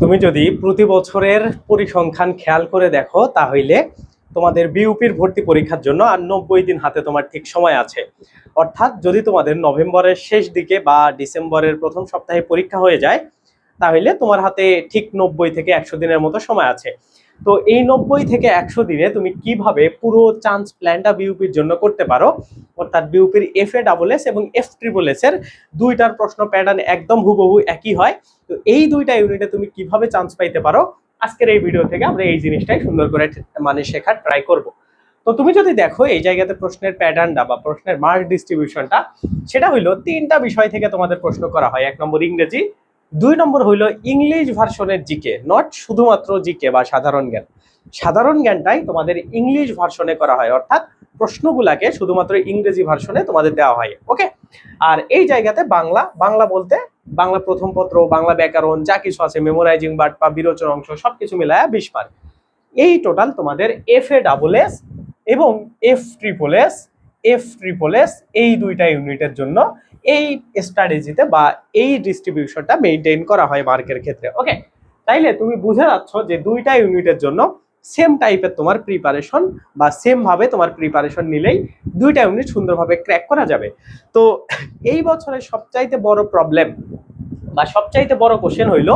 তুমি যদি প্রতি বছরের পরিসংখ্যান খেয়াল করে দেখো, তাহলে তোমাদের বিউপির ভর্তি পরীক্ষার জন্য আর নব্বই দিন হাতে তোমার ঠিক সময় আছে। অর্থাৎ যদি তোমাদের নভেম্বরের শেষ দিকে বা ডিসেম্বরের প্রথম সপ্তাহে পরীক্ষা হয়ে যায়, তাহলে তোমার হাতে ঠিক নব্বই থেকে একশো দিনের মতো সময় আছে। তো এই নব্বই থেকে একশো দিনে তুমি কীভাবে পুরো চান্স প্ল্যানটা বিউপির জন্য করতে পারো? অর্থাৎ বিউপির এফ এ ডাবল এস এবং এফ ট্রিপল এস এর দুইটার প্রশ্ন প্যাটার্ন একদম হুবহু একই হয়। তো এই দুইটা ইউনিটে তুমি কীভাবে চান্স পাইতে পারো? আজকের এই ভিডিও থেকে আমরা এই জিনিসটাই সুন্দর করে মানে শেখার ট্রাই করব। তো তুমি যদি দেখো এই জায়গাতে প্রশ্নের প্যাটার্নটা বা প্রশ্নের মার্ক ডিস্ট্রিবিউশনটা সেটা হইল তিনটা বিষয় থেকে তোমাদের প্রশ্ন করা হয়। এক নম্বর ইংরেজি দুই নম্বর হইল ইংলিশ ভার্সনের জিকে নট শুধুমাত্র জিকে বা সাধারণ জ্ঞান। সাধারণ জ্ঞানটাই তোমাদের ইংলিশ ভার্সনে করা হয়, অর্থাৎ প্রশ্নগুলাকে শুধুমাত্র ইংরেজি ভার্সনে তোমাদের দেওয়া হয় ওকে আর এই জায়গাতে বাংলা বাংলা বলতে বাংলা প্রথম পত্র, বাংলা ব্যাকরণ, যা কিছু আছে মেমোরাইজিং বার্ড বা বিরোচন অংশ, সবকিছু মিলায় বিশ মার্ক এই টোটাল তোমাদের এফ এ ডাবল এস এবং F triple S F triple S এই দুইটা ইউনিটের জন্য এই স্ট্র্যাটেজিতে বা এই ডিস্ট্রিবিউশনটা মেনটেন করা হয় মার্কের ক্ষেত্রে। ওকে তাইলে তুমি বুঝে যাচ্ছ যে দুইটা ইউনিটের জন্য সেম টাইপের তোমার প্রিপারেশন বা সেমভাবে তোমার প্রিপারেশন নিলেই দুইটা ইউনিট সুন্দরভাবে ক্র্যাক করা যাবে। তো এই বছরের সবচাইতে বড় প্রবলেম বা সবচাইতে বড় কোশ্চেন হইল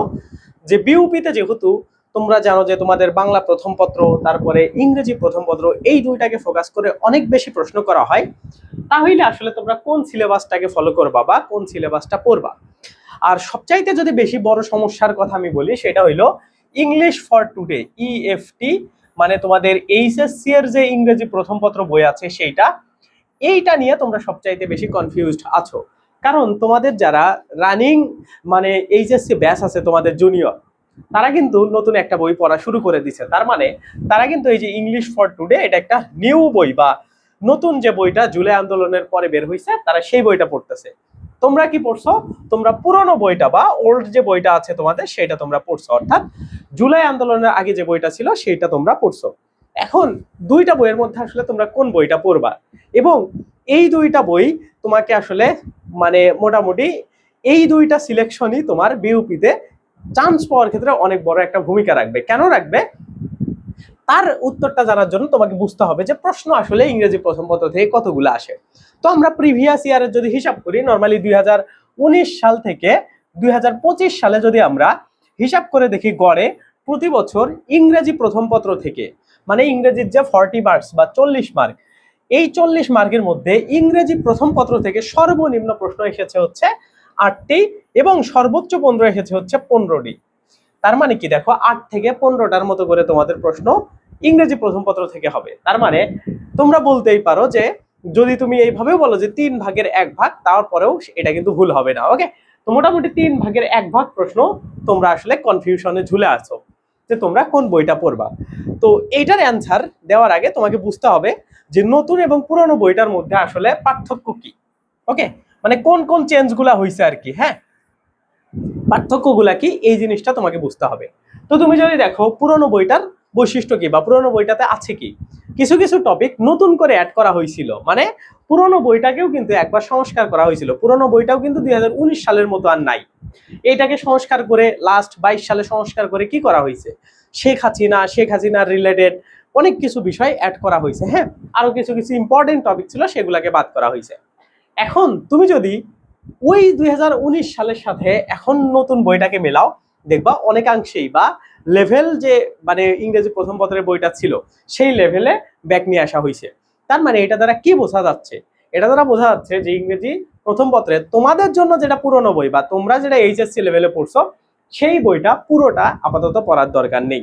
যে বিউপিতে যেহেতু তোমরা জানো যে তোমাদের বাংলা প্রথম পত্র, তারপরে ইংরেজি প্রথম পত্র, এই দুইটাকে ফোকাস করে অনেক বেশি প্রশ্ন করা হয়। তাহলে আসলে তোমরা কোন সিলেবাসটাকে ফলো করবা বা কোন সিলেবাসটা পড়বা? আর সবচাইতে যদি বেশি বড় সমস্যার কথা আমি বলি, সেটা হইল ইংলিশ ফর টুডে ইএফটি মানে তোমাদের এইচএসসি এর যে ইংরেজি প্রথম পত্র বই আছে সেইটা, এইটা নিয়ে তোমরা সবচাইতে বেশি কনফিউজড আছো। কারণ তোমাদের যারা রানিং মানে এইচএসসি ব্যাচ আছে, তোমাদের জুনিয়র তারা কিন্তু নতুন একটা বই পড়া শুরু করে দিছে। তার মানে তারা কিন্তু এই যে ইংলিশ ফর টুডে এটা একটা নিউ বই বা নতুন যে বইটা জুলাই আন্দোলনের পরে বের হয়েছে তারা সেই বইটা পড়তেছে। তোমরা কি পড়ছো? তোমরা পুরনো বইটা বা ওল্ড যে বইটা আছে তোমাদের, সেটা তোমরা পড়ছো। অর্থাৎ জুলাই আন্দোলনের আগে যে বইটা ছিল সেইটা তোমরা পড়ছো। এখন দুইটা বইয়ের মধ্যে আসলে তোমরা কোন বইটা পড়বা? এবং এই দুইটা বই তোমাকে আসলে মানে মোটামুটি এই দুইটা সিলেকশনই তোমার বিউপিতে চান্স পাওয়ার ক্ষেত্রে অনেক বড় একটা ভূমিকা রাখবে। কেন রাখবে? তার উত্তরটা জানার জন্য তোমাকে বুঝতে হবে যে প্রশ্ন আসলে ইংরেজি প্রথম পত্র থেকে কতগুলো আসে। তো আমরা প্রিভিয়াস ইয়ারের যদি হিসাব করি নর্মালি দুই হাজার উনিশ সাল থেকে দুই হাজার পঁচিশ সালে যদি আমরা হিসাব করে দেখি গড়ে, প্রতি বছর ইংরেজি প্রথম পত্র থেকে মানে ইংরেজির যে ফর্টি মার্কস বা চল্লিশ মার্ক এই চল্লিশ মার্কের মধ্যে ইংরেজি প্রথম পত্র থেকে সর্বনিম্ন প্রশ্ন এসেছে হচ্ছে আটটি এবং সর্বোচ্চ পনেরো এসেছে হচ্ছে পনেরোটি। তার মানে কি দেখো, আট থেকে পনেরোটার মতো করে তোমাদের প্রশ্ন ইংরেজি প্রথম পত্র থেকে হবে। তার মানে তোমরা বলতেই পারো যে যদি তুমি এইভাবেও বলো যে তিন ভাগের এক ভাগ, তারপরেও এটা কিন্তু ভুল হবে না ওকে তো মোটামুটি তিন ভাগের এক ভাগ প্রশ্ন তোমরা আসলে কনফিউশনে ঝুলে আছো যে তোমরা কোন বইটা পড়বা। তো এইটার অ্যান্সার দেওয়ার আগে তোমাকে বুঝতে হবে যে নতুন এবং পুরনো বইটার মধ্যে আসলে পার্থক্য কি ওকে মানে কোন কোন চেঞ্জগুলা হয়েছে আর কি হ্যাঁ? পার্থক্যগুলা কি? এই জিনিসটা তোমাকে বুঝতে হবে। তো তুমি যদি দেখো, পুরনো বইটার বৈশিষ্ট্য কি বা পুরনো বইটাতে আছে কি? কিছু কিছু টপিক নতুন করে অ্যাড করা হয়েছিল মানে পুরনো বইটাকেও কিন্তু একবার সংস্কার করা হয়েছিল পুরনো বইটাও কিন্তু দুই হাজার উনিশ সালের মতো আর নাই। এইটাকে সংস্কার করে লাস্ট বাইশ সালে সংস্কার করে কি করা হয়েছে শেখ হাসিনা, শেখ হাসিনার রিলেটেড অনেক কিছু বিষয় অ্যাড করা হয়েছে হ্যাঁ? আরও কিছু কিছু ইম্পর্টেন্ট টপিক ছিল, সেগুলোকে বাদ করা হয়েছে এখন তুমি যদি ওই দুই হাজার উনিশ সালের সাথে এখন নতুন বইটাকে মেলাও, দেখবা অনেকাংশেই বা লেভেল যে মানে ইংরেজি প্রথম পত্রের বইটা ছিল, সেই লেভেলে ব্যাক নিয়ে আসা হয়েছে তার মানে এটা দ্বারা কি বোঝা যাচ্ছে? এটা দ্বারা বোঝা যাচ্ছে যে ইংরেজি প্রথম পত্রে তোমাদের জন্য যেটা পুরনো বই বা তোমরা যেটা এইচএসসি লেভেলে পড়ছো, সেই বইটা পুরোটা আপাতত পড়ার দরকার নেই।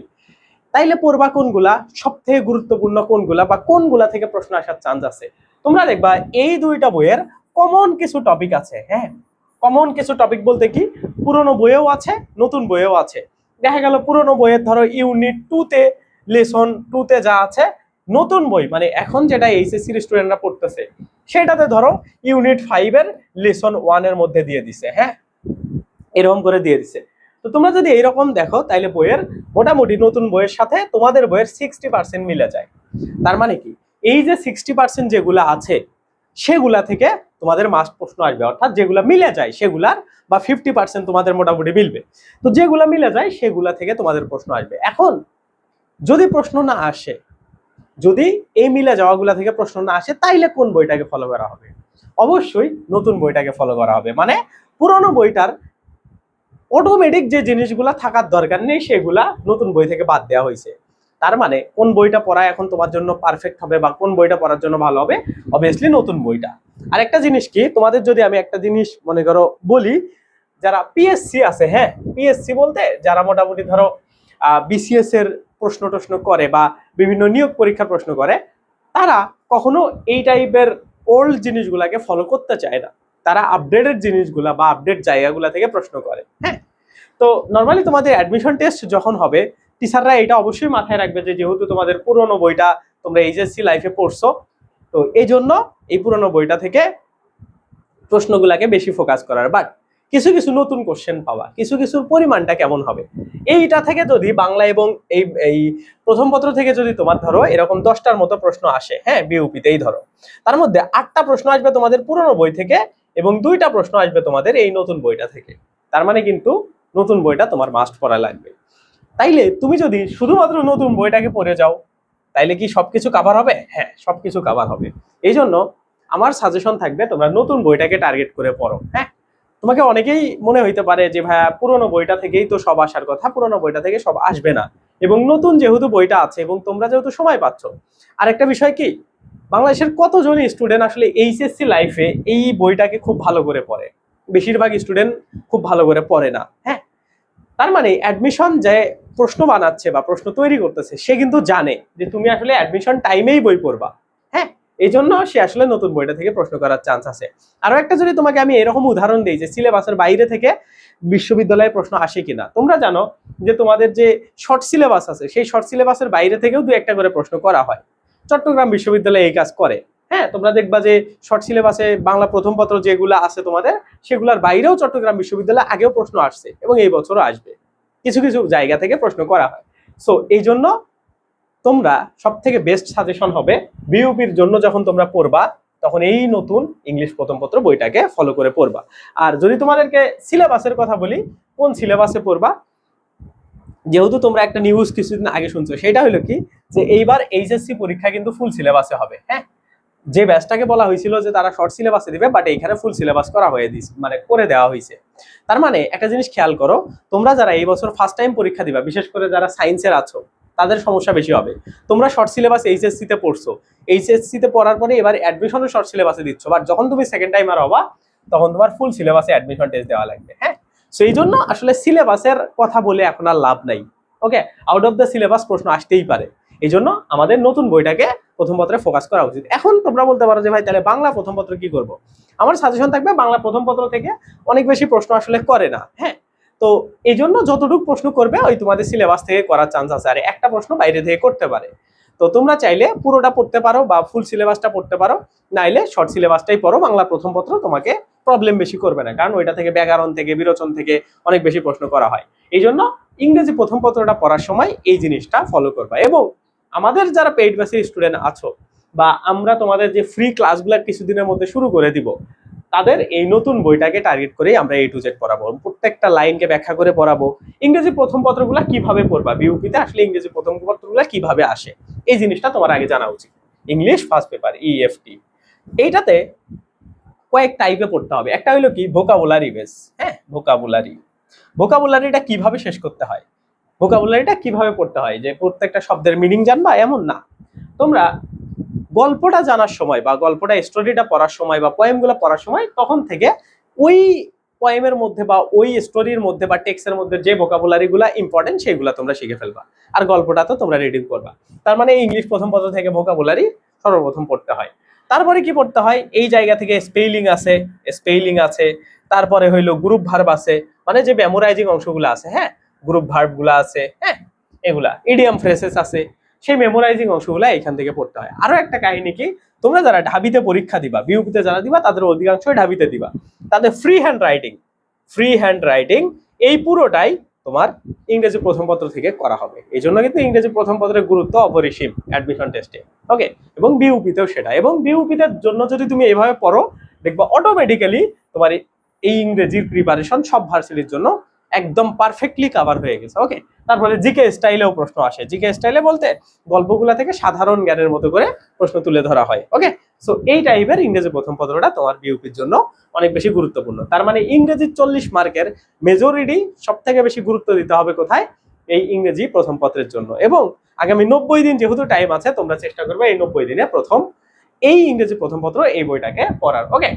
তাইলে পড়বা কোনগুলা? সব থেকে গুরুত্বপূর্ণ কোনগুলা বা কোনগুলা থেকে প্রশ্ন আসার চান্স আছে? তোমরা দেখবা এই দুইটা বইয়ের কমন কিছু টপিক আছে হ্যাঁ? কমন কিছু টপিক বলতে কি? পুরনো বইয়েও আছে, নতুন বইয়েও আছে। দেখা গেল পুরনো বইয়ের, ধরো ইউনিট টুতে লেসন টুতে যা আছে, নতুন বই মানে এখন যেটা এইচএসসি স্টুডেন্টরা পড়তেছে, সেটাতে ধরো ইউনিট ফাইভের লেসন ওয়ানের মধ্যে দিয়ে দিছে হ্যাঁ? এরকম করে দিয়ে দিছে। তো তোমরা যদি এইরকম দেখো, তাইলে বইয়ের মোটামুটি নতুন বইয়ের সাথে তোমাদের বইয়ের সিক্সটি পার্সেন্ট মিলে যায়। তার মানে কি? এই যে সিক্সটি পার্সেন্ট যেগুলো আছে, সেগুলা থেকে তোমাদের মাস্ট প্রশ্ন আসবে, অর্থাৎ যেগুলা মিলে যায় সেগুলার বা ফিফটি পার্সেন্ট তোমাদের মোটামুটি মিলবে। তো যেগুলা মিলে যায় সেগুলা থেকে তোমাদের প্রশ্ন আসবে। এখন যদি প্রশ্ন না আসে, যদি এই মিলে যাওয়াগুলা থেকে প্রশ্ন না আসে, তাইলে কোন বইটাকে ফলো করা হবে? অবশ্যই নতুন বইটাকে ফলো করা হবে। মানে পুরনো বইটার অটোমেটিক যে জিনিসগুলা থাকার দরকার নেই, সেগুলা নতুন বই থেকে বাদ দেওয়া হয়েছে তার মানে কোন বইটা পড়া এখন তোমার জন্য পারফেক্ট হবে বা কোন বইটা পড়ার জন্য ভালো হবে? অবভিয়াসলি নতুন বইটা। আর একটা জিনিস কি, তোমাদের যদি আমি একটা জিনিস মনে করো বলি, যারা পিএসসি আছে হ্যাঁ পিএসসি বলতে যারা মোটামুটি ধরো বিসিএস এর প্রশ্ন টশ্ন করে বা বিভিন্ন নিয়োগ পরীক্ষার প্রশ্ন করে, তারা কখনো এই টাইপের ওল্ড জিনিসগুলাকে ফলো করতে চায় না। তারা আপডেটেড জিনিসগুলা বা আপডেট জায়গাগুলা থেকে প্রশ্ন করে হ্যাঁ। তো নর্মালি তোমাদের অ্যাডমিশন টেস্ট যখন হবে টিচাররা এটা অবশ্যই মাথায় রাখবে যে যেহেতু তোমাদের পুরনো বইটা তোমরা এইচএসসি লাইফে পড়ছো তো এই জন্য এই পুরনো বইটা থেকে প্রশ্নগুলাকে বেশি ফোকাস করার। বাট কিছু কিছু নতুন কোশ্চেন পাওয়া, কিছু কিছুর পরিমাণটা কেমন হবে? এইটা থেকে যদি বাংলা এবং এই এই প্রথম পত্র থেকে যদি তোমার ধরো এরকম দশটার মতো প্রশ্ন আসে হ্যাঁ বিউপিতেই ধরো, তার মধ্যে আটটা প্রশ্ন আসবে তোমাদের পুরনো বই থেকে এবং দুইটা প্রশ্ন আসবে তোমাদের এই নতুন বইটা থেকে। তার মানে কিন্তু নতুন বইটা তোমার মাস্ট পড়া লাগবে। তাইলে তুমি যদি শুধুমাত্র নতুন বইটাকে পড়ে যাও তাইলে কি সবকিছু কাভার হবে? হ্যাঁ সবকিছু কাভার হবে। এই জন্য আমার সাজেশন থাকবে, তোমরা নতুন বইটাকে টার্গেট করে পড়ো হ্যাঁ? তোমাকে অনেকেই মনে হইতে পারে যে, ভাইয়া, পুরোনো বইটা থেকেই তো সব আসার কথা, পুরোনো বইটা থেকে সব আসবে না। এবং নতুন যেহেতু বইটা আছে এবং তোমরা যেহেতু সময় পাচ্ছ আর একটা বিষয় কি? বাংলাদেশের কতজন স্টুডেন্ট আসলে এইচএসসি লাইফে এই বইটাকে খুব ভালো করে পড়ে? বেশিরভাগ স্টুডেন্ট খুব ভালো করে পড়ে না হ্যাঁ? তার মানে অ্যাডমিশন যে প্রশ্ন বানাচ্ছে বা প্রশ্ন তৈরি করতেছে, সে কিন্তু জানে যে তুমি আসলে অ্যাডমিশন টাইমেই বই পড়বা। হ্যাঁ এই জন্য সে আসলে নতুন বইটা থেকে প্রশ্ন করার চান্স আছে। আরও একটা যদি তোমাকে আমি এরকম উদাহরণ দিই যে সিলেবাসের বাইরে থেকে বিশ্ববিদ্যালয়ে প্রশ্ন আসে কিনা, তোমরা জানো যে তোমাদের যে শর্ট সিলেবাস আছে, সেই শর্ট সিলেবাসের বাইরে থেকেও দু একটা করে প্রশ্ন করা হয়। চট্টগ্রাম বিশ্ববিদ্যালয়ে এই কাজ করে। হ্যাঁ তোমরা দেখবা যে শর্ট সিলেবাসে বাংলা প্রথম পত্র যেগুলো আছে তোমাদের, সেগুলোর বাইরেও চট্টগ্রাম বিশ্ববিদ্যালয়ে আগেও প্রশ্ন আসছে এবং এই বছরও আসবে। কিছু কিছু জায়গা থেকে প্রশ্ন করা হয়। সো এই জন্য তোমরা সব থেকে বেস্ট সাজেশন হবে বিউপির জন্য যখন তোমরা পড়বা, তখন এই নতুন ইংলিশ প্রথম পত্র বইটাকে ফলো করে পড়বা। আর যদি তোমাদেরকে সিলেবাসের কথা বলি, কোন সিলেবাসে পড়বা? যেহেতু তোমরা একটা নিউজ কিছুদিন আগে শুনছো, সেটা হলো কি? যে এইবার এইচএসসি পরীক্ষা কিন্তু ফুল সিলেবাসে হবে হ্যাঁ? যে ব্যাচটাকে বলা হয়েছিল যে তারা শর্ট সিলেবাসে দিবে বাট এইখানে ফুল সিলেবাস করা হয়ে দিস মানে করে দেওয়া হয়েছে। তার মানে একটা জিনিস খেয়াল করো, তোমরা যারা এই বছর ফার্স্ট টাইম পরীক্ষা দিবা, বিশেষ করে যারা সায়েন্সের আছো, তাদের সমস্যা বেশি হবে। তোমরা শর্ট সিলেবাস এইচএসসি তে পড়ছো এইচএসসি তে পড়ার পরে এবার অ্যাডমিশনও শর্ট সিলেবাসে দিচ্ছ বাট যখন তুমি সেকেন্ড টাইম আর হবা, তখন তোমার ফুল সিলেবাসে অ্যাডমিশন টেস্ট দেওয়া লাগবে হ্যাঁ? সেই জন্য আসলে সিলেবাসের কথা বলে এখন আর লাভ নাই okay out of the syllabus প্রশ্ন আসতেই পারে। এই জন্য আমাদের নতুন বইটাকে প্রথম পত্রে ফোকাস করা উচিত। এখন তোমরা বলতে পারো যে, ভাই, তাহলে বাংলা প্রথম পত্র কি করব? আমার সাজেশন থাকবে, বাংলা প্রথম পত্র থেকে অনেক বেশি প্রশ্ন আসলে করে না হ্যাঁ? তো এই জন্য যতটুকু প্রশ্ন করবে, ওই তোমাদের সিলেবাস থেকে করার চান্স আছে। আর একটা প্রশ্ন বাইরে থেকে করতে পারে। তো তোমরা চাইলে পুরোটা পড়তে পারো বা ফুল সিলেবাসটা পড়তে পারো। নাইলে শর্ট সিলেবাসটাই পড়ো, বাংলা প্রথম পত্র তোমাকে প্রবলেম বেশি করবে না। কারণ ওইটা থেকে ব্যাকরণ থেকে, বিরোচন থেকে অনেক বেশি প্রশ্ন করা হয়। এই জন্য ইংরেজি প্রথম পত্রটা পড়ার সময় এই জিনিসটা ফলো করবা। এবং আমাদের যারা পেইড বেসির স্টুডেন্ট আছো বা আমরা তোমাদের যে ফ্রি ক্লাসগুলো কিছুদিনের মধ্যে শুরু করে দিব, তাদের এই নতুন বইটাকে টার্গেট করেই আমরা এ টু জেড পড়াবো। প্রত্যেকটা লাইনকে ব্যাখ্যা করে পড়াবো। ইংরেজি প্রথম পত্রগুলো কীভাবে পড়বা? বিউপিতে আসলে ইংরেজি প্রথম পত্রগুলো কীভাবে আসে? এই জিনিসটা তোমার আগে জানা উচিত। ইংলিশ ফার্স্ট পেপার ইএফটি এইটাতে কয়েক টাইপে পড়তে হবে। একটা হলো কি ভোকাবুলারি বেস হ্যাঁ ভোকাবুলারি ভোকাবুলারিটা কীভাবে শেষ করতে হয়? ভোকাবুলারিটা কীভাবে পড়তে হয়? যে প্রত্যেকটা শব্দের মিনিং জানবা? এমন না। তোমরা গল্পটা জানার সময় বা গল্পটা স্টোরিটা পড়ার সময় বা পয়েমগুলো পড়ার সময় তখন থেকে ওই পোয়েমের মধ্যে বা ওই স্টোরির মধ্যে বা টেক্সের মধ্যে যে ভোকাবুলারিগুলো ইম্পর্টেন্ট সেগুলো তোমরা শিখে ফেলবা। আর গল্পটা তো তোমরা রিডিং করবা। তার মানে ইংলিশ প্রথম পত্র থেকে ভোকাবুলারি সর্বপ্রথম পড়তে হয়। তারপরে কি পড়তে হয়? এই জায়গা থেকে স্পেলিং আছে স্পেলিং আছে, তারপরে হইল গ্রুপ ভার্ব আছে মানে যে মেমোরাইজিং অংশগুলো আছে হ্যাঁ? গ্রুপ ভার্বগুলো আছে হ্যাঁ? এগুলা ইডিয়াম ফ্রেসেস আছে, সেই মেমোরাইজিং অংশগুলো এখান থেকে পড়তে হয়। আরও একটা কাহিনী কি, তোমরা যারা ঢাবিতে পরীক্ষা দিবা বিউপিতে যারা দিবা, তাদের অধিকাংশই ঢাবিতে দিবা। তাদের free hand writing free hand writing এই পুরোটাই তোমার ইংরেজি প্রথম পত্র থেকে করা হবে। এই জন্য কিন্তু ইংরেজি প্রথম পত্রের গুরুত্ব অপরিসীম অ্যাডমিশন টেস্টে ওকে এবং বিউপিতেও সেটা। এবং বিউপিতে জন্য যদি তুমি এভাবে পড়ো, দেখবা অটোমেটিক্যালি তোমার এই ইংরেজির প্রিপারেশন সব ভার্সিটির জন্য একদম পারফেক্টলি কাভার হয়ে গেছে ওকে তারপরে জিকে স্টাইলেও প্রশ্ন আসে। জিকে স্টাইলে বলতে গল্পগুলা থেকে সাধারণ জ্ঞানের মতো করে প্রশ্ন তুলে ধরা হয় ওকে সো এই টাইপের ইংরেজি প্রথম পত্রটা তোমার বিউপির জন্য অনেক বেশি গুরুত্বপূর্ণ। তার মানে ইংরেজি চল্লিশ মার্কের মেজরিটি সব থেকে বেশি গুরুত্ব দিতে হবে কোথায়? এই ইংরেজি প্রথম পত্রের জন্য। এবং আগামী নব্বই দিন যেহেতু টাইম আছে, তোমরা চেষ্টা করবে এই নব্বই দিনে প্রথম এই ইংরেজি প্রথম পত্র এই বইটাকে পড়ার ওকে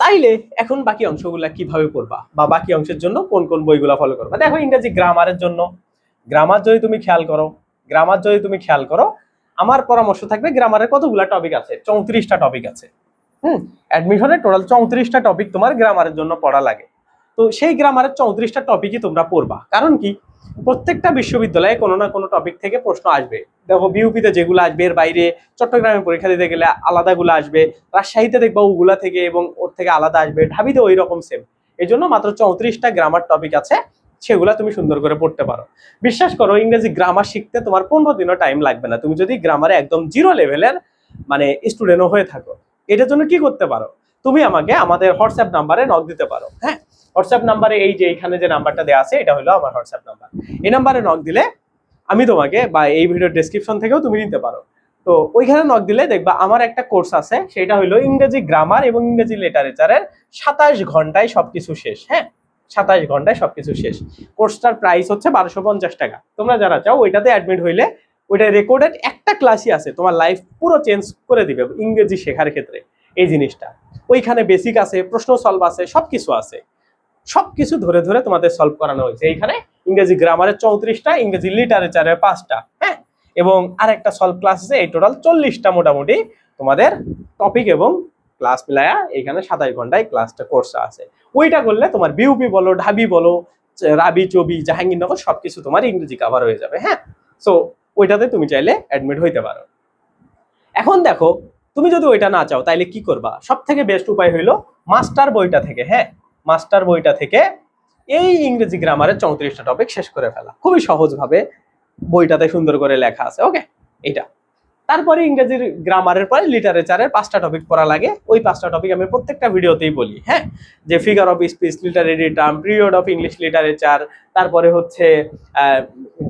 তাইলে এখন বাকি অংশগুলো কীভাবে পড়বা? বা বাকি অংশের জন্য কোন কোন বইগুলো ফলো করবা? দেখো ইংরেজি গ্রামারের জন্য। গ্রামার যদি তুমি খেয়াল করো গ্রামার যদি তুমি খেয়াল করো, আমার পরামর্শ থাকবে গ্রামারের কতগুলো টপিক আছে? চৌত্রিশটা টপিক আছে। হুম? অ্যাডমিশনের টোটাল চৌত্রিশটা টপিক তোমার গ্রামারের জন্য পড়া লাগে। তো সেই গ্রামারের চৌত্রিশটা টপিকই তোমরা পড়বা। কারণ কি? প্রত্যেকটা বিশ্ববিদ্যালয়ে কোনো না কোনো টপিক থেকে প্রশ্ন আসবে। দেখো বিউপিতে যেগুলো আসবে, এর বাইরে চট্টগ্রামে পরীক্ষা দিতে গেলে আলাদাগুলো আসবে, রাজশাহীতে দেখবা ওগুলা থেকে এবং ওর থেকে আলাদা আসবে, ঢাবিতে ওই রকম সেম এই জন্য মাত্র চৌত্রিশটা গ্রামার টপিক আছে, সেগুলা তুমি সুন্দর করে পড়তে পারো। বিশ্বাস করো, ইংরেজি গ্রামার শিখতে তোমার পনেরো দিনও টাইম লাগবে না। তুমি যদি গ্রামারে একদম জিরো লেভেলের মানে স্টুডেন্টও হয়ে থাকো, এটার জন্য কি করতে পারো? তুমি আমাকে আমাদের হোয়াটসঅ্যাপ নাম্বারে নক দিতে পারো হ্যাঁ? হোয়াটসঅ্যাপ নাম্বারে এই যে এখানে যে নাম্বারটা দেওয়া আছে, এটা হলো আমার হোয়াটসঅ্যাপ নাম্বার এই নাম্বারে নক দিলে আমি তোমাকে বা এই ভিডিওর ডেসক্রিপশন থেকেও তুমি নিতে পারো। তো ওইখানে নক দিলে দেখবা আমার একটা কোর্স আছে, সেটা হলো ইংরেজি গ্রামার এবং ইংরেজি লিটারেচারের সাতাশ ঘন্টায় সবকিছু শেষ হ্যাঁ? সাতাশ ঘন্টায় সবকিছু শেষ। কোর্সটার প্রাইস হচ্ছে বারোশো পঞ্চাশ টাকা। তোমরা যারা চাও, ওইটাতে অ্যাডমিট হইলে ওইটা রেকর্ডেড একটা ক্লাসই আছে, তোমার লাইফ পুরো চেঞ্জ করে দিবে ইংরেজি শেখার ক্ষেত্রে এই জিনিসটা। ওইখানে বেসিক আছে প্রশ্ন সলভ আছে, সবকিছু আছে। সবকিছু ধরে ধরে তোমাদের সলভ করানো হয়েছে। এইখানে ইংরেজি গ্রামারের চৌত্রিশটা, ইংরেজি লিটারেচারের পাঁচটা হ্যাঁ? এবং আরেকটা সলভ ক্লাস আছে, এই টোটাল চল্লিশটা মোটামুটি তোমাদের টপিক এবং ক্লাস মিলায়া এখানে সাতাশ ঘন্টায় ক্লাসটা কোর্স আছে। ওইটা করলে তোমার বিউপি বলো, ঢাবি বলো, রাবি, চবি জাহাঙ্গীরনগর সবকিছু তোমার ইংরেজি কাভার হয়ে যাবে হ্যাঁ? সো ওইটাতে তুমি চাইলে অ্যাডমিট হইতে পারো। এখন দেখো, তুমি যদি ওইটা না চাও, তাইলে কি করবা? সব থেকে বেস্ট উপায় হইল মাস্টার বইটা থেকে হ্যাঁ? মাস্টার বইটা থেকে এই ইংরেজি গ্রামারের চৌত্রিশটা টপিক শেষ করে ফেলা। খুবই সহজভাবে বইটাতে সুন্দর করে লেখা আছে ওকে এটা তারপরে ইংরেজির গ্রামারের পরে লিটারেচারের পাঁচটা টপিক পড়া লাগে। ওই পাঁচটা টপিক আমি প্রত্যেকটা ভিডিওতেই বলি হ্যাঁ? যে figure of speech literary term period of English literature তারপরে হচ্ছে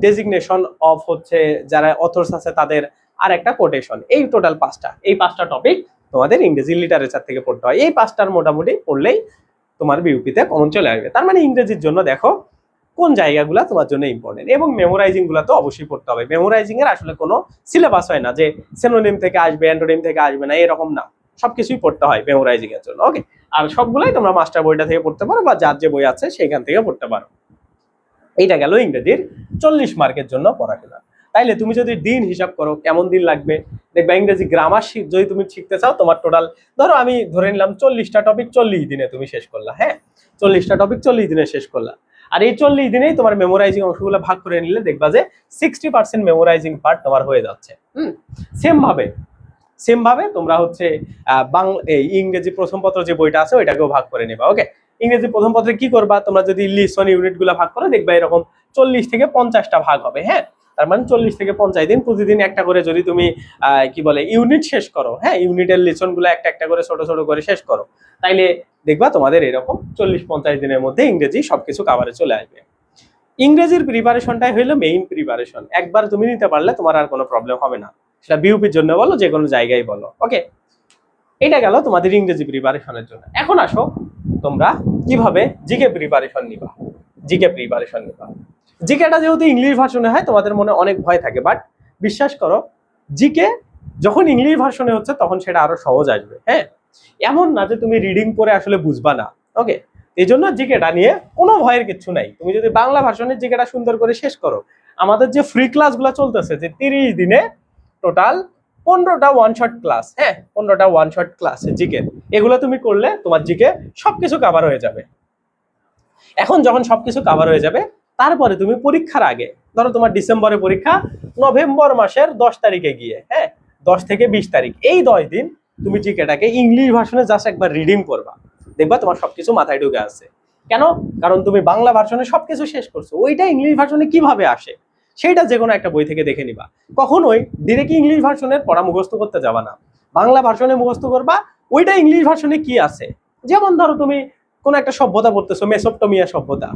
ডেজিগনেশন অফ হচ্ছে যারা অথর্স আছে তাদের আর একটা কোটেশন এই টোটাল পাঁচটা। এই পাঁচটা টপিক তোমাদের ইংরেজি লিটারেচার থেকে পড়তে হয়। এই পাঁচটার মোটামুটি পড়লেই তোমার বিউপিতে কমন চলে আসবে। তার মানে ইংরেজির জন্য দেখো কোন জায়গাগুলো তোমার জন্য ইম্পর্টেন্ট এবং মেমোরাইজিংগুলো তো অবশ্যই পড়তে হবে। মেমোরাইজিং এর আসলে কোনো সিলেবাস হয় না যে সেনোনিম থেকে আসবে অ্যান্টোনিম থেকে আসবে না, এরকম না। সবকিছুই পড়তে হয় মেমোরাইজিং এর জন্য ওকে আর সবগুলাই তোমরা মাস্টার বইটা থেকে পড়তে পারো বা যার যে বই আছে সেখান থেকে পড়তে পারো। এইটা গেল ইংরেজির চল্লিশ মার্কের জন্য পড়াশোনা। তাইলে তুমি যদি দিন হিসাব করো কেমন দিন লাগবে? দেখবা ইংরেজি গ্রামার যদি তুমি শিখতে চাও, তোমার টোটাল ধরো আমি ধরে নিলাম চল্লিশটা টপিক চল্লিশ দিনে তুমি শেষ করলা হ্যাঁ? চল্লিশটা টপিক চল্লিশ দিনে শেষ করলা। আর এই চল্লিশ দিনেই তোমার মেমোরাইজিং অংশগুলো ভাগ করে নিলে দেখবা যে সিক্সটি পার্সেন্ট মেমোরাইজিং পার্ট তোমার হয়ে যাচ্ছে। হুম? সেম ভাবে সেম ভাবে তোমরা হচ্ছে বাংলা এই ইংরেজি প্রথম পত্র যে বইটা আছে ওইটাকেও ভাগ করে নেবা ওকে ইংরেজি প্রথম পত্রে কি করবা? তোমরা যদি লিসন ইউনিটগুলো ভাগ করো, দেখবা এরকম চল্লিশ থেকে পঞ্চাশটা ভাগ হবে হ্যাঁ? তার মানে চল্লিশ থেকে পঞ্চাশ দিন প্রতিদিন একটা করে যদি তুমি কি বলে ইউনিট শেষ করো হ্যাঁ? ইউনিটের লেসনগুলো একটা একটা করে ছোট ছোট করে শেষ করো, তাইলে দেখবা তোমাদের এরকম চল্লিশ পঞ্চাশ দিনের মধ্যে ইংরেজি সবকিছু কাভারে চলে আসবে। ইংরেজির প্রিপারেশনটাই হইল মেইন প্রিপারেশন একবার তুমি নিতে পারলে তোমার আর কোনো প্রবলেম হবে না। সেটা বিউপির জন্য বলো যে কোনো জায়গায় বলো ওকে এটা গেল তোমাদের ইংরেজি প্রিপারেশনের জন্য। এখন আসো তোমরা কীভাবে জিকে প্রিপারেশন নিবা। জিকে প্রিপারেশন নিবা। জিকেটা যেহেতু ইংলিশ ভার্সনে হয়, তোমাদের মনে অনেক ভয় থাকে। বাট বিশ্বাস করো, জিকে যখন ইংলিশ ভার্সনে হচ্ছে, তখন সেটা আরও সহজ আসবে। হ্যাঁ? এমন না যে তুমি রিডিং পড়ে আসলে বুঝবা না। ওকে এই জন্য জিকেটা নিয়ে কোনো ভয়ের কিছু নাই। তুমি যদি বাংলা ভার্সনের জিকেটা সুন্দর করে শেষ করো, আমাদের যে ফ্রি ক্লাসগুলো চলতেছে, যে তিরিশ দিনে টোটাল পনেরোটা ওয়ান শট ক্লাস হ্যাঁ? পনেরোটা ওয়ান শট ক্লাস জিকে। এগুলো তুমি করলে তোমার জিকে সবকিছু কাভার হয়ে যাবে। এখন যখন সবকিছু কাভার হয়ে যাবে তারপরে তুমি পরীক্ষার আগে, ধরো তোমার ডিসেম্বরে পরীক্ষা, নভেম্বর মাসের দশ তারিখে গিয়ে হ্যাঁ? দশ থেকে বিশ তারিখ, এই দশ দিন তুমি জিকেটাকে ইংলিশ ভার্সনে জাস্ট একবার রিডিং করবা। দেখবা তোমার সবকিছু মাথায় ঢুকে আছে কেন? কারণ তুমি বাংলা ভার্সনে সবকিছু শেষ করছ। ওইটা ইংলিশ ভার্সনে কীভাবে আসে? সেইটা যে কোনো একটা বই থেকে দেখে নিবা। কখনোই ডিরেক্ট ইংলিশ ভার্সনের পড়া মুখস্থ করতে যাবা না। বাংলা ভার্সনে মুখস্থ করবা, ওইটা ইংলিশ ভার্সনে কি আছে? যেমন ধরো তুমি কোন একটা সভ্যতা পড়তেছো মেসোপটোমিয়া সভ্যতা।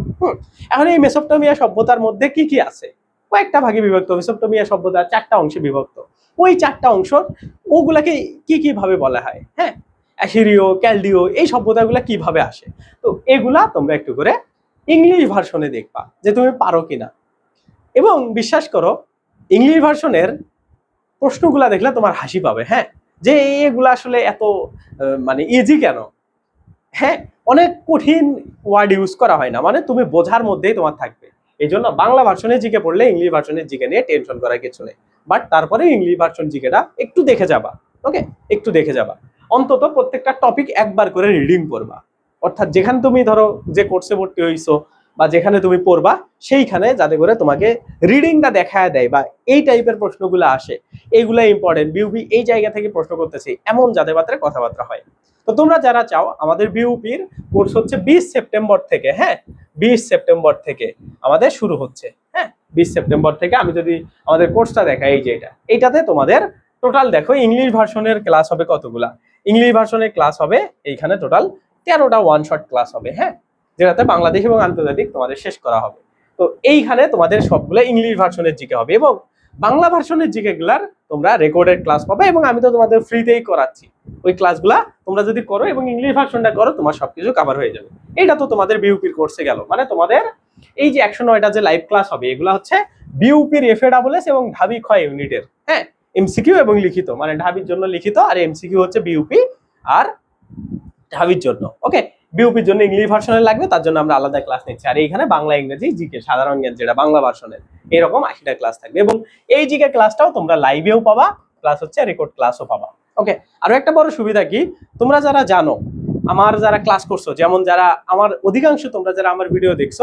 এখন এই মেসোপটোমিয়া সভ্যতার মধ্যে কি কি আছে? কয়েকটা ভাগে বিভক্ত, মেসোপটোমিয়া সভ্যতা চারটা অংশে বিভক্ত। ওই চারটা অংশ, ওগুলাকে কি কি ভাবে বলা হয়? হ্যাঁ অ্যাসিরিও ক্যালডিও এই সভ্যতাগুলো কীভাবে আসে? তো এগুলা তোমরা একটু করে ইংলিশ ভার্সনে দেখবা যে তুমি পারো কিনা। এবং বিশ্বাস করো, ইংলিশ ভার্সনের প্রশ্নগুলা দেখলে তোমার হাসি পাবে হ্যাঁ? যে এগুলা আসলে এত মানে ইজি কেন? হ্যাঁ অনেক কঠিন ওয়ার্ড ইউজ করা হয় না। মানে তুমি বোঝার মধ্যেই তোমার থাকবে। এই জন্য বাংলা ভার্সনে জিকে পড়লে ইংলিশ ভার্সনের জিকে নিয়ে টেনশন করার কিছু নেই। বাট তারপরে ইংলিশ ভার্সন জিকেটা একটু দেখে যাবা। ওকে একটু দেখে যাবা। অন্তত প্রত্যেকটা টপিক একবার করে রিডিং করবা অর্থাৎ যেখানে তুমি ধরো যে কোর্সে ভর্তি হইছো বা যেখানে তুমি পড়বা, সেইখানে যাতে করে তোমাকে রিডিংটা দেখায় দেয় বা এই টাইপের প্রশ্নগুলো আসে। এইগুলো ইম্পর্টেন্ট বিউপি এই জায়গা থেকে প্রশ্ন করতেছে। এমন যাতে পাত্রে কথাবার্তা হয়। তো তোমরা যারা চাও, আমাদের বিউপির কোর্স হচ্ছে বিশ সেপ্টেম্বর থেকে হ্যাঁ? বিশ সেপ্টেম্বর থেকে আমাদের শুরু হচ্ছে হ্যাঁ? বিশ সেপ্টেম্বর থেকে আমি যদি আমাদের কোর্সটা দেখাই, এই যে এটা। এইটাতে তোমাদের টোটাল দেখো ইংলিশ ভার্সনের ক্লাস হবে কতগুলা? ইংলিশ ভার্সনের ক্লাস হবে, এইখানে টোটাল তেরোটা ওয়ান শট ক্লাস হবে হ্যাঁ? যেটাতে বাংলাদেশ এবং আন্তর্জাতিক তোমাদের শেষ করা হবে। তো এইখানে তোমাদের সবগুলো ইংলিশ ভার্সনের জিকে হবে এবং বাংলা ভার্সনের জিকে গুলার তোমরা রেকর্ডেড ক্লাস পাবে এবং আমি তো তোমাদের ফ্রিতেই করাচ্ছি। ওই ক্লাসগুলা তোমরা যদি করো এবং ইংলিশ ভার্সনটা করো, তোমার সবকিছু কভার হয়ে যাবে। এটা তো তোমাদের বিউপির কোর্সে গেল। মানে তোমাদের এই যে একশো নয়টা যে লাইভ ক্লাস হবে, এগুলো হচ্ছে বিউপির এফএ ডাবলএস এবং ঢাবি ক্ষয় ইউনিটের। হ্যাঁ এমসিকিউ এবং লিখিত। মানে ঢাবির জন্য লিখিত আর এমসিকিউ হচ্ছে বিউপি আর ঢাবির জন্য। ওকে বিউপির জন্য ইংলিশ ভার্সনের লাগবে, তার জন্য আমরা আলাদা ক্লাস নিচ্ছি। আর এইখানে বাংলা, ইংরেজি জিকে সাধারণ জ্ঞান যেটা, বাংলা ভার্সনের এরকম আশিটা ক্লাস থাকবে। এবং এই জিকে ক্লাসটাও তোমরা লাইভেও পাবা প্লাস হচ্ছে রেকর্ড ক্লাসও পাবা। ওকে আরও একটা বড় সুবিধা কি? তোমরা যারা জানো, আমার যারা ক্লাস করছ, যেমন যারা আমার অধিকাংশ তোমরা যারা আমার ভিডিও দেখছ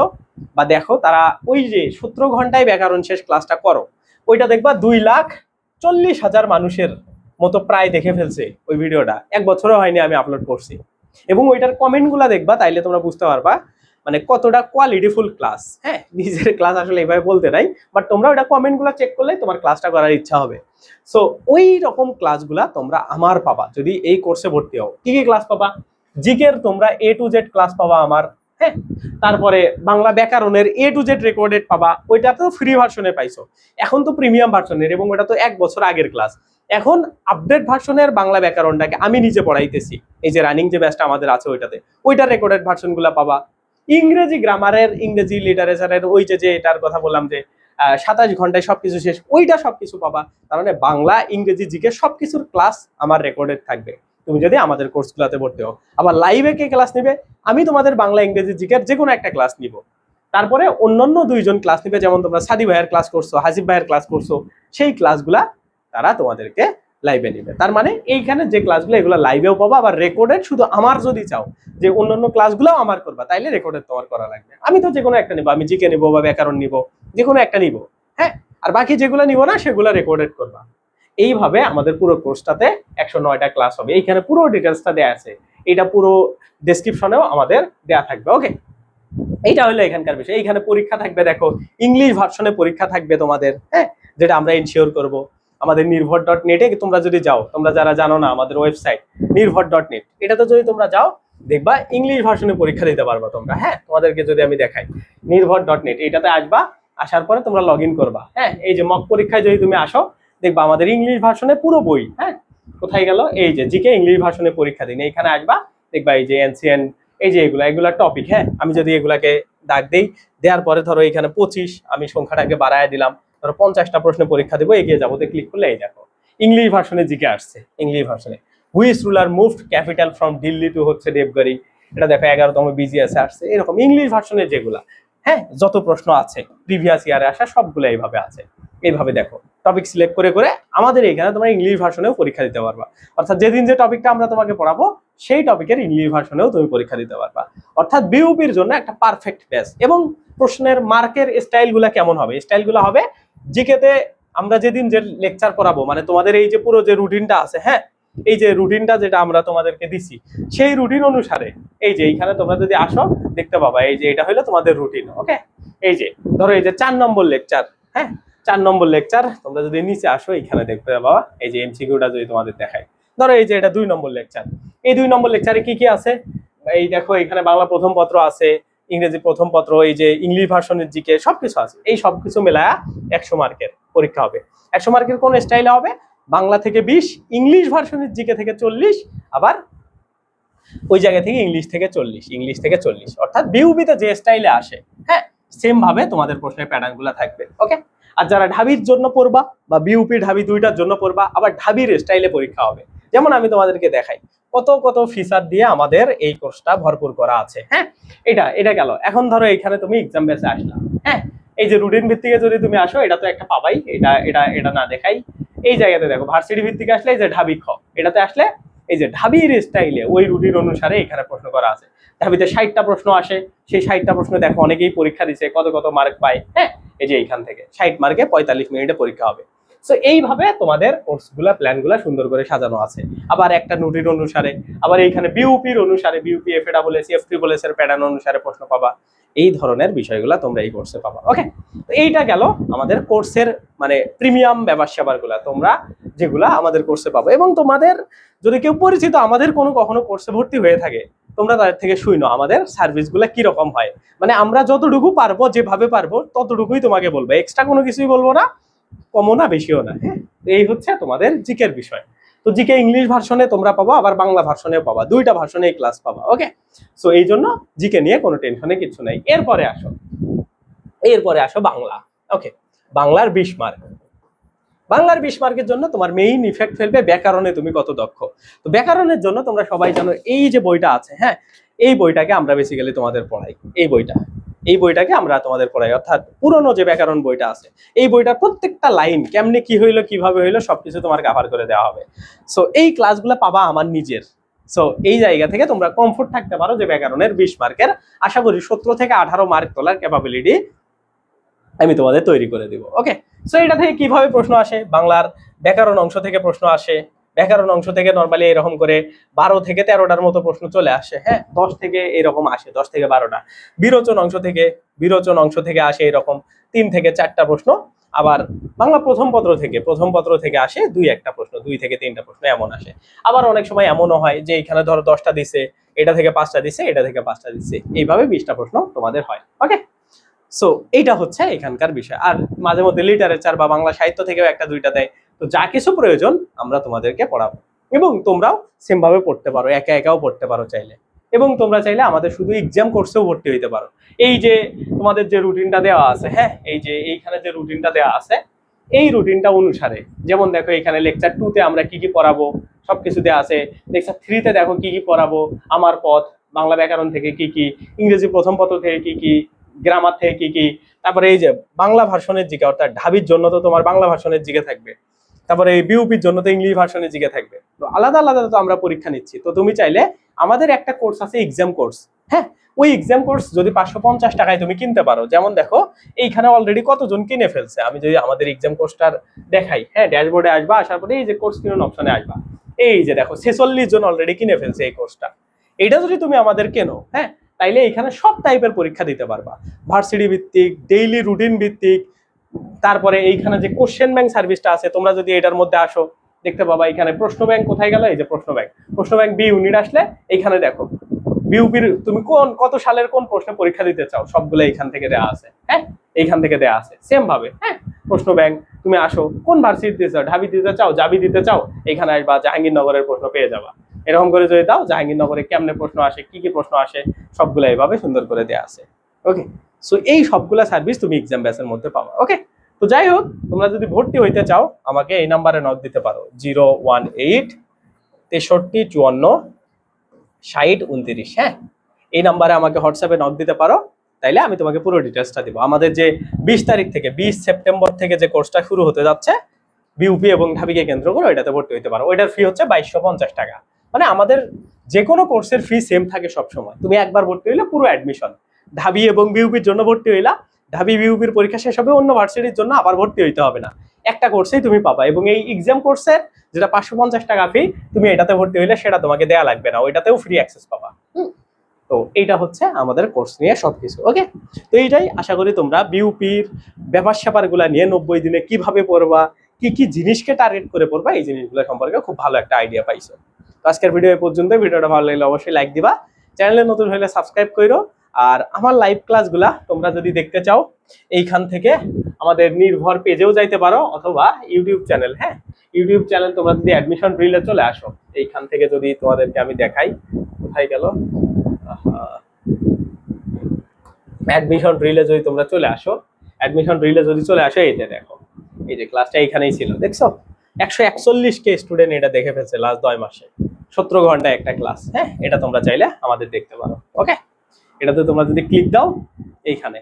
বা দেখো, তারা ওই যে সতেরো ঘন্টায় ব্যাকরণ শেষ ক্লাসটা করো, ওইটা দেখবা দুই লাখ চল্লিশ হাজার মানুষের মতো প্রায় দেখে ফেলছে ওই ভিডিওটা এক বছরও হয়নি আমি আপলোড করছি। এবং ওইটার কমেন্টগুলো দেখবা, তাইলে তোমরা বুঝতে পারবা মানে কতটা কোয়ালিটিফুল ক্লাস হ্যাঁ নিজের ক্লাস আসলে এইভাবে বলতে নাই বাট তোমরা ওইটা কমেন্টগুলো চেক করলে তোমার ক্লাসটা করার ইচ্ছা হবে। সো ওই রকম ক্লাসগুলা তোমরা আমার পাবা, যদি এই কোর্সে ভর্তি হও। কি কি ক্লাস পাবা? জিকের তোমরা এ টু জেড ক্লাস পাবা আমার হ্যাঁ? তারপরে বাংলা ব্যাকরণের এ টু জেড রেকর্ডেড পাবা, ওইটা তো ফ্রি ভার্সনে পাইছো। এখন তো প্রিমিয়াম ভার্সনের এবং ওটা তো এক বছর আগের ক্লাস এখন আপডেট ভার্সনের বাংলা ব্যাকরণটাকে আমি নিজে পড়াইতেছি। এই যে রানিং যে ব্যাচটা আমাদের আছে ওইটাতে। ওইটার রেকর্ডেড ভার্সনগুলো পাবা। ইংরেজি গ্রামারের, ইংরেজি লিটারেচারের ওই যে যে এটার কথা বললাম যে সাতাশ ঘন্টায় সবকিছু শেষ, ওইটা সবকিছু পাবা। তার মানে বাংলা, ইংরেজি, জিকে সবকিছুর ক্লাস আমার রেকর্ডেড থাকবে। তুমি যদি আমাদের কোর্সগুলোতে ভর্তি হও। আবার লাইভে কে ক্লাস নিবে? আমি তোমাদের বাংলা, ইংরেজি, জিকের যে কোনো একটা ক্লাস নিব। তারপরে অন্যান্য দুইজন ক্লাস নিবে, যেমন তোমরা সাদি ভাইয়ের ক্লাস করছ, হাসিব ভাইয়ের ক্লাস করছ, সেই ক্লাসগুলা তারা তোমাদেরকে লাইভে নিবে। তার মানে এইখানে যে ক্লাসগুলো এগুলো লাইভেও পাবো, আবার রেকর্ডেড শুধু আমার যদি চাও যে অন্যান্য ক্লাসগুলোও আমার করবা, তাইলে রেকর্ডেড তোমার করা লাগবে। আমি তো যে কোনো একটা নিবো, আমি জিকে নিবো বা ব্যাকরণ নিবো যে কোনো একটা নিবো হ্যাঁ? আর বাকি যেগুলো নিবো না, সেগুলো রেকর্ডেড করবা। এইভাবে আমাদের পুরো কোর্সটাতে একশো নয়টা ক্লাস হবে। এইখানে পুরো ডিটেলসটা দেওয়া আছে। এটা পুরো ডেসক্রিপশনেও আমাদের দেয়া থাকবে ওকে এইটা হলো এখানকার বিষয়। এইখানে পরীক্ষা থাকবে, দেখো ইংলিশ ভার্সনে পরীক্ষা থাকবে তোমাদের হ্যাঁ? যেটা আমরা ইনশিওর করব। আমাদের নির্ভর ডট নেটে তোমরা যদি যাও, তোমরা যারা জানো না আমাদের ওয়েবসাইট নির্ভর ডট নেট এটাতে যদি তোমরা যাও, দেখবা ইংলিশ ভার্সনে পরীক্ষা দিতে পারবা তোমরা। হ্যাঁ তোমাদেরকে যদি আমি দেখাই নির্ভর ডট নেট এটাতে আসবা, আসার পরে তোমরা লগ করবা। হ্যাঁ এই যে মক পরীক্ষায় যদি তুমি আসো, দেখবা আমাদের ইংলিশ ভার্সনে পুরো বই হ্যাঁ কোথায় গেল? এই যে জিকে ইংলিশ ভার্সনে পরীক্ষা দিন। এইখানে আসবা, দেখবা এই যে এনসিএন এই যে এগুলা এগুলা টপিক হ্যাঁ আমি যদি এগুলাকে দাগ দেই, দেওয়ার পরে ধরো এখানে পঁচিশ, আমি সংখ্যাটাকে বাড়ায় দিলাম ধরো পঞ্চাশটা প্রশ্ন পরীক্ষা দেবো, এগিয়ে যাব তো ক্লিক করলে এই দেখো। ইংলিশ ভার্সনে জিকে আসছে ইংলিশ ভার্সনে whose ruler moved capital from Delhi to হচ্ছে দেবগড়ি এটা দেখো এগারোতম বিজিএস আসছে, এরকম ইংলিশ ভার্সনের যেগুলা। হ্যাঁ যত প্রশ্ন আছে প্রিভিয়াস ইয়ারে আসা সবগুলো এইভাবে আছে। এইভাবে দেখো টপিক সিলেক্ট করে করে আমাদের এখানে তোমরা ইংলিশ ভার্সনেও পরীক্ষা দিতে পারবা। অর্থাৎ যেদিন যে টপিকটা আমরা তোমাকে পড়াবো, সেই টপিকের ইংলিশ ভার্সনেও তুমি পরীক্ষা দিতে পারবা। অর্থাৎ বিউপির জন্য একটা পারফেক্ট ব্যাচ এবং প্রশ্নের মার্কের স্টাইলগুলো কেমন হবে? স্টাইলগুলো হবে জিকেতে আমরা যেদিন যে লেকচার পড়াবো মানে তোমাদের এই যে পুরো যে রুটিনটা আছে হ্যাঁ? এই যে রুটিনটা যেটা আমরা তোমাদেরকে দিছি, সেই রুটিন অনুসারে, এই যে এইখানে তোমরা যদি আসো, দেখতে পাবা, এই যে এটা হলো তোমাদের রুটিন ওকে এই যে, ধরো এই যে চার নম্বর লেকচার হ্যাঁ? চার নম্বর লেকচার তোমরা যদি নিচে আসো, এইখানে দেখতে পাবা, এই যে এমসিকিউটা যদি তোমাদের দেখায়। ধরো এই যে এটা দুই নম্বর লেকচার এই দুই নম্বর লেকচারে কি কি আছে? এই দেখো, এখানে বাংলা প্রথম পত্র আছে ইংরেজি প্রথম পত্র, এই যে ইংলিশ ভার্সনের জিকে সবকিছু আছে। এই সবকিছু মেলায়া একশো মার্কের পরীক্ষা হবে। একশো মার্কের কোন স্টাইলে হবে? বাংলা থেকে বিশ, ইংলিশ ভার্সনের জিকে থেকে চল্লিশ, আবার ওই জায়গা থেকে ইংলিশ থেকে চল্লিশ, ইংলিশ থেকে চল্লিশ। অর্থাৎ বিউবিতে যে স্টাইলে আসে হ্যাঁ সেম ভাবে তোমাদের প্রশ্নের প্যাটার্নগুলা থাকবে ওকে আর যারা ঢাবির জন্য পড়বা বা বিউপি ঢাবি দুইটার জন্য পড়বা, আবার ঢাবির স্টাইলে পরীক্ষা হবে। যেমন আমি তোমাদেরকে দেখাই কত কত ফিচার দিয়ে আমাদের এই কোর্সটা ভরপুর করা আছে হ্যাঁ? এটা এটা গেল। এখন ধরো এখানে তুমি এক্সাম বেসে আসলা হ্যাঁ? এই যে রুটিন ভিত্তিকে যদি তুমি আসো, এটা তো একটা পাবাই, এটা এটা এটা না দেখাই। এই জায়গাতে দেখো ভার্সিটি ভিত্তিকে আসলে এই যে ঢাবি খ, এটাতে আসলে এই যে ঢাবির স্টাইলে ওই রুটিন অনুসারে এখানে প্রশ্ন করা আছে। ঢাবিতে ষাটটা প্রশ্ন আসে, সেই ষাটটা প্রশ্ন দেখো, অনেকেই পরীক্ষা দিছে, কত কত মার্ক পায় হ্যাঁ? এই যে এইখান থেকে, ষাট মার্কে পঁয়তাল্লিশ মিনিটে পরীক্ষা হবে। সো এইভাবে তোমাদের কোর্সগুলা প্ল্যানগুলা সুন্দর করে সাজানো আছে। আবার একটা রুটিন অনুসারে, আবার এইখানে বিউপির অনুসারে বিউপি এফ এটা বলেছি এফ ট্রিপল এস এর প্যাটার্ন অনুসারে প্রশ্ন পাবা। এই ধরনের বিষয়গুলো তোমরা এই কোর্সে পাবা। ওকে তো এইটা গেল আমাদের কোর্সের মানে প্রিমিয়াম ব্যবসা সেবারগুলা তোমরা যেগুলা আমাদের কোর্সে পাবো। এবং তোমাদের, যদি কেউ পরিচিত আমাদের কোনো কখনো কোর্সে ভর্তি হয়ে থাকে, তোমরা তাদের থেকে শুইনো আমাদের সার্ভিসগুলো কি রকম হয়। মানে আমরা যতটুকু পারব, যেভাবে পারব, ততটুকুই তোমাকে বলব। এক্সট্রা কোনো কিছুই বলব না। কমও না, বেশিও না হ্যাঁ? এই হচ্ছে তোমাদের জিকের বিষয়। তো জিকে ইংলিশ ভার্সনে তোমরা পাবা, আবার বাংলা ভার্সনেও পাবা। দুইটা ভার্সনে ক্লাস পাবা ওকে সো এই জন্য জিকে নিয়ে কোনো টেনশনে কিছু নাই। এরপরে আসো। এরপরে আসো বাংলা ওকে বাংলার বিশ মার্ক বাংলার বিশ মার্কের জন্য তোমার মেইন ইফেক্ট ফেলবে ব্যাকরণে তুমি কত দক্ষ। তো ব্যাকরণের জন্য তোমরা সবাই জানো, এই যে বইটা আছে হ্যাঁ? এই বইটাকে আমরা বেসিক্যালি তোমাদের পড়াই। এই বইটা। এই বইটাকে আমরা তোমাদের পড়াই। অর্থাৎ পুরনো যে ব্যাকরণ বইটা আছে, এই বইটার প্রত্যেকটা লাইন কেমনে কি হইল, কীভাবে হইল, সবকিছু তোমার কাভার করে দেওয়া হবে। সো এই ক্লাসগুলো পাবা আমার নিজের। সো এই জায়গা থেকে তোমরা কমফোর্ট থাকতে পারো যে ব্যাকরণের বিশ মার্কের, আশা করি সতেরো থেকে আঠারো মার্ক তোলার ক্যাপাবিলিটি আমি তোমাদের তৈরি করে দিব। ওকে সো এটা থেকে কীভাবে প্রশ্ন আসে? বাংলার ব্যাকরণ অংশ থেকে প্রশ্ন আসে। ব্যাকরণ অংশ থেকে নর্মালি এরকম করে বারো থেকে তেরোটার মতো প্রশ্ন চলে আসে হ্যাঁ? দশ থেকে এরকম আসে, দশ থেকে বারোটা। বিরোচন অংশ থেকে, বিরোচন অংশ থেকে আসে এরকম তিন থেকে চারটা প্রশ্ন। আবার বাংলা প্রথম পত্র থেকে, প্রথম পত্র থেকে আসে দুই একটা প্রশ্ন, দুই থেকে তিনটা প্রশ্ন এমন আসে। আবার অনেক সময় এমনও হয় যে এখানে ধরো দশটা দিছে, এটা থেকে পাঁচটা দিছে, এটা থেকে পাঁচটা দিছে, এইভাবে বিশটা প্রশ্ন তোমাদের হয় ওকে সো এইটা হচ্ছে এখানকার বিষয়। আর মাঝে মধ্যে লিটারেচার বা বাংলা সাহিত্য থেকেও একটা দুইটা দেয়। তো যা কিছু প্রয়োজন আমরা তোমাদেরকে পড়াবো। এবং তোমরাও সেম ভাবে পড়তে পারো, একা একাও পড়তে পারো চাইলে। এবং তোমরা চাইলে আমাদের শুধু এক্সাম কোর্সেও ভর্তি হইতে পারো। এই যে তোমাদের যে রুটিনটা দেওয়া আছে হ্যাঁ? এই যে এইখানে যে রুটিনটা দেওয়া আছে, এই রুটিনটা অনুসারে, যেমন দেখো এখানে লেকচার টুতে আমরা কি কি পড়াবো, সবকিছু দেওয়া আছে। লেকচার থ্রিতে দেখো কি কি পড়াবো, আমার পথ, বাংলা ব্যাকরণ থেকে কি কি, ইংরেজি প্রথম পত্র থেকে কি কি গ্রামার থেকে কি কি। তারপরে এই যে বাংলা ভার্সনের জিকে, অর্থাৎ ঢাবির জন্য তো তোমার বাংলা ভার্সনের জিকে থাকবে। তারপরে এই বিউপির জন্য তো ইংলিশ ভার্সনে জিকে থাকবে। তো আলাদা আলাদা তো আমরা পরীক্ষা নিচ্ছি। তো তুমি চাইলে আমাদের একটা কোর্স আছে এক্সাম কোর্স হ্যাঁ? ওই এক্সাম কোর্স যদি পাঁচশো পঞ্চাশ টাকায় তুমি কিনতে পারো, যেমন দেখো, এইখানে অলরেডি কতজন কিনে ফেলছে? আমি যদি আমাদের এক্সাম কোর্সটার দেখাই হ্যাঁ ড্যাশবোর্ডে আসবা, আসার পরে এই যে কোর্স কিনুন অপশনে আসবা। এই যে দেখো, ছেচল্লিশ জন অলরেডি কিনে ফেলছে এই কোর্সটা এটা যদি তুমি আমাদের কেনো হ্যাঁ তাইলে এখানে সব টাইপের পরীক্ষা দিতে পারবা। ভার্সিটি ভিত্তিক ডেইলি রুটিন ভিত্তিক তারপরে এইখানে যে কোশ্চেন ব্যাংক সার্ভিসটা আছে, তোমরা যদি এটার মধ্যে আসো, দেখতে পাবা এখানে প্রশ্ন ব্যাংক কোথায় গেল? এই যে প্রশ্ন ব্যাংক প্রশ্ন ব্যাংক বি ইউনিট আসলে এইখানে দেখো। বিউপির তুমি কোন, কত সালের কোন প্রশ্নে পরীক্ষা দিতে চাও? সবগুলো এইখান থেকে দেওয়া আছে হ্যাঁ? এইখান থেকে দেওয়া আছে সেম ভাবে হ্যাঁ? প্রশ্ন ব্যাংক তুমি আসো, কোন ভার্সিটি দিতে চাও? ঢাবি দিতে চাও? জাবি দিতে চাও? এখানে আসবা, জাহাঙ্গীরনগরের প্রশ্ন পেয়ে যাবা। এরকম করে যদি দাও, জাহাঙ্গীরনগরে কেমনে প্রশ্ন আসে, কি কি প্রশ্ন আসে, সবগুলো এইভাবে সুন্দর করে দেওয়া আছে। ওকে সো এই সবগুলা সার্ভিস তুমি এক্সাম ব্যাসের মধ্যে পাবা ওকে তো যাই হোক, তোমরা যদি ভর্তি হইতে চাও, আমাকে এই নাম্বারে নক দিতে পারো জিরো ওয়ান এইট তেষট্টি, চুয়ান্ন, ষাট, উনত্রিশ হ্যাঁ? এই নাম্বারে আমাকে হোয়াটসঅ্যাপে নক দিতে পারো, তাইলে আমি তোমাকে পুরো ডিটেলসটা দিব। আমাদের যে বিশ তারিখ থেকে, বিশ সেপ্টেম্বর থেকে যে কোর্সটা শুরু হতে যাচ্ছে বিউপি এবং ঢাবিকে কেন্দ্র করে ওইটাতে ভর্তি হইতে পারো। ওইটার ফি হচ্ছে বাইশশো পঞ্চাশ টাকা। মানে আমাদের যে কোনো কোর্সের ফি সেম থাকে সব সময় তুমি একবার ভর্তি হইলে পুরো অ্যাডমিশন ঢাবি এবং বিউপির জন্য ভর্তি হইলা ঢাবি বিউপির পরীক্ষা শেষ হবে অন্য ভার্সিটির জন্য আবার ভর্তি হইতে হবে না। একটা কোর্সেই তুমি পাবা এবং এই এক্সাম কোর্সের যেটা পাঁচশো পঞ্চাশ টাকা ফি তুমি এটাতে ভর্তি হইলে সেটা তোমাকে দেয়া লাগবে না ওইটাতেও ফ্রি অ্যাক্সেস পাবা। তো এইটা হচ্ছে আমাদের কোর্স নিয়ে সবকিছু ওকে তো এইটাই আশা করি তোমরা বিউপির ব্যাপার স্যাপারগুলা নিয়ে নব্বই দিনে কীভাবে পড়বা কি কি জিনিসকে টার্গেট করে পড়বা এই জিনিসগুলো সম্পর্কে খুব ভালো একটা আইডিয়া পাইছো। তো আজকের ভিডিও এই পর্যন্ত ভিডিওটা ভালো লাগলে অবশ্যই লাইক দিবা। চ্যানেলে নতুন হলে সাবস্ক্রাইব করো আর আমার লাইভ ক্লাসগুলা তোমরা যদি দেখতে চাও, এইখান থেকে আমাদের নির্ভর পেজেও যাইতে পারো অথবা ইউটিউব চ্যানেল হ্যাঁ? ইউটিউব চ্যানেল তোমরা যদি অ্যাডমিশন রিলে চলে আসো, এইখান থেকে যদি তোমাদেরকে আমি দেখাই, কোথায় গেল? অ্যাডমিশন রিলে যদি তোমরা চলে আসো অ্যাডমিশন রিলে যদি চলে আসো, এই যে দেখো, এই যে ক্লাসটা এইখানেই ছিল, দেখছ? একশো একচল্লিশ কে স্টুডেন্ট এটা দেখে ফেলছে লাস্ট দশ মাসে। সতেরো ঘণ্টা একটা ক্লাস হ্যাঁ? এটা তোমরা চাইলে আমাদের দেখতে পারো ওকে এটাতে তোমরা যদি ক্লিক দাও, এইখানে।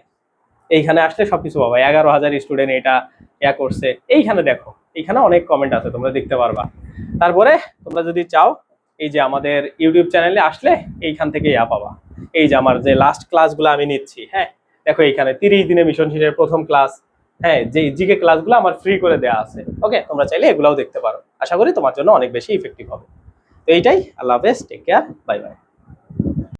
এইখানে আসলে সবকিছু পাবা। এগারো হাজার স্টুডেন্ট এটা ইয়া করছে। এইখানে দেখো, এইখানে অনেক কমেন্ট আছে, তোমরা দেখতে পারবা। তারপরে তোমরা যদি চাও, এই যে আমাদের ইউটিউব চ্যানেলে আসলে এইখান থেকে ইয়া পাবা। এই যে আমার যে লাস্ট ক্লাসগুলো আমি নিচ্ছি হ্যাঁ? দেখো এইখানে তিরিশ দিনে মিশন শেষের প্রথম ক্লাস হ্যাঁ? যে জিকে ক্লাসগুলো আমার ফ্রি করে দেওয়া আছে। ওকে তোমরা চাইলে এগুলাও দেখতে পারো। আশা করি তোমার জন্য অনেক বেশি ইফেক্টিভ হবে। তো এইটাই। আল্লাহ হাফেজ। Take care bye bye